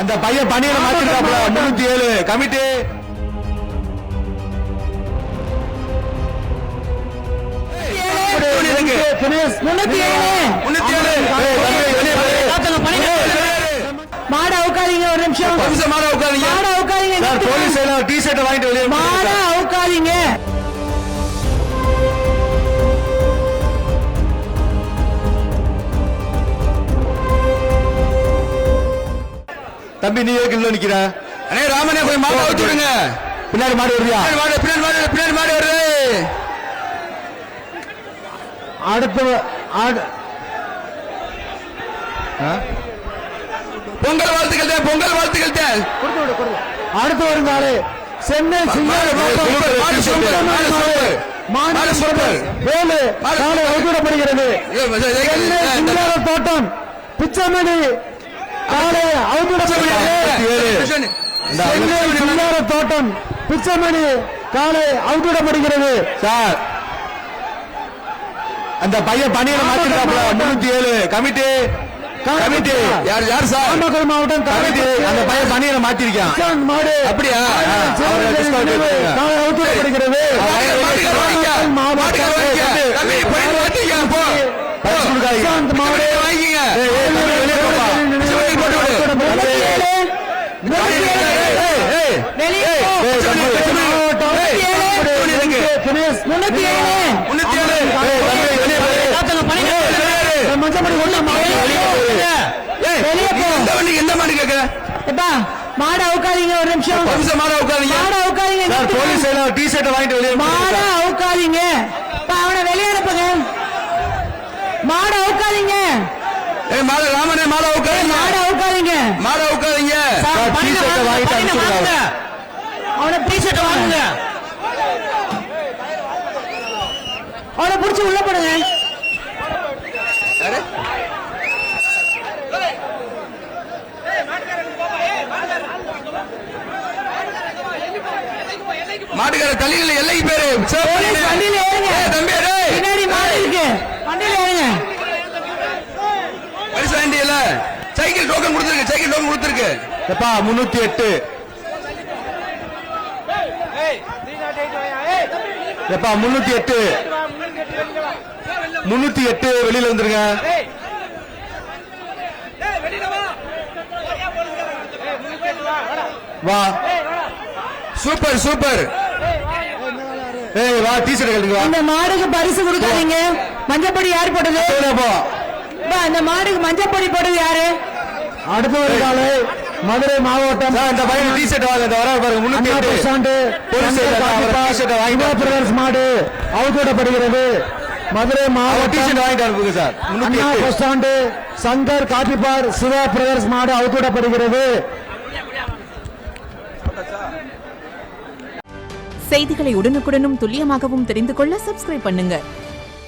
அந்த பையன் பணியில மாத்திருக்காப்ல முன்னூத்தி ஏழு. கமிட்டி. மாடா உட்காதீங்க ஒரு நிமிஷம். மாட உட்காருங்க மாடா உட்காதீங்க போலீஸ் டி ஷர்ட் வாங்கிட்டு மாடா உட்காதீங்க தம்பி நீ உள்ள நிக்கிற? அண்ணே ராமனே போய் மாட்டை அவுத்து விடுங்க பின்னாடி மாடு வருவியா? பின்னாடி மாடு பின்னாடி மாடு பின்னாடி மாடு வருது. அடுத்து? பொங்கல் வாழ்த்துக்கள் தான், பொங்கல் வாழ்த்துக்கள் தான். அடுத்து வரும் நாளு. சென்னை மாடு, மாடு, மாடு, மாடு. மாடு, மாடு, சிங்கார தோட்டம் பிச்சமணி தோட்டம் பிச்சமணி காலை அவுத்துவிடப்படுகிறது சார். அந்த பையன் பணியில மாத்திருக்காப்ல முன்னூத்தி ஏழு. கமிட்டி. கமிட்டி. யார் யார் சார்? நாமக்கல் மாவட்டம் கமிட்டி. அந்த பையன் பணியில மாத்திருக்கான். மாடு. அப்படியா? அவரை discount எடுத்துக்கங்க. காலை அவுத்துவிடப்படுகிறது மாட்டுக்கார வாங்கிக்க. மாட்டுக்கார வாங்கிக்க. தம்பி, போய் மாத்திக்க, போ. பரிசு கொடுக்காதீங்க. இந்த மாடு வாங்கிக்கங்க. ஏய், ஏய், தம்பி, வெளியே போப்பா. சிவகங்கை போட்டு விடு. முன்னூத்தி ஏழு ஏய், ஏய், ஏய். வெளியே போ. ஏய், தம்பி, மாவட்டம். முன்னூத்தி ஏழு போடு இருக்கு. தினேஷ். முன்னூத்தி ஏழு. முன்னூத்தி ஏழு. மஞ்சப்படி ஒண்ணு எந்த மாடு கேக்குற? எப்பா மாடா உட்காதீங்க ஒரு நிமிஷம். ஒரு நிமிஷம் மாடை உட்காருங்க. மாடா சார் போலீஸ் எல்லாம் டி ஷர்ட் வாங்கிட்டு வெளியே மாடா அப்பா, அவனை வெளியே அனுப்புங்க. மாடா உட்காதீங்க ஏய், மாடு, ராமனே, மாடை உட்காருங்க. மாடா உட்காதீங்க மாடை பணிங்க t-shirt வாங்குங்க, வாங்கிட்டு. வாங்குங்க. அவனை டி-ஷர்ட் வாங்குங்க. அவனை புடிச்சு உள்ள போடுங்க. மாட்டுக்கார தள்ளிகள் எல்லைக்கு பேரு. வண்டியில ஏறுங்க. ஏய், தம்பி, டேய். பின்னாடி மாடு இருக்கு. வண்டியில ஏறுங்க. பரிசு வேண்டியல சைக்கிள் டோக்கன் கொடுத்துருக்கு சைக்கிள் டோக்கன் கொடுத்துருக்கு. எப்பா முன்னூத்தி எட்டு. எப்பா முன்னூத்தி எட்டு. முன்னூத்தி எட்டு வெளியில வந்துருங்க. வா. Super super. ஏய் வா டி ஷர்ட் கட்டுங்க வா. இந்த மாடுக்கு பரிசு கொடுக்காதீங்க. மஞ்சப்பொடி யார் போட்டது? போ. இந்த மாடுக்கு மஞ்சப்பொடி போட்டது யாரு? அடுத்த ஒரு காலை மதுரை மாவட்டம் இந்த பையன் டி ஷர்ட் வாங்க இந்த வர பாருங்க முன்னூத்தி எட்டு. மாடு அவுத்துவிடப்படுகிறது மதுரை மாவட்டம் வாங்கிட்டு அனுப்புங்க sir Anna bus stand Shankar coffee bar Siva brothers மாடு அவுத்துவிடப்படுகிறது செய்திகளை உடனுக்குடனும் துல்லியமாகவும் தெரிந்து கொள்ள சப்ஸ்கிரைப் பண்ணுங்க.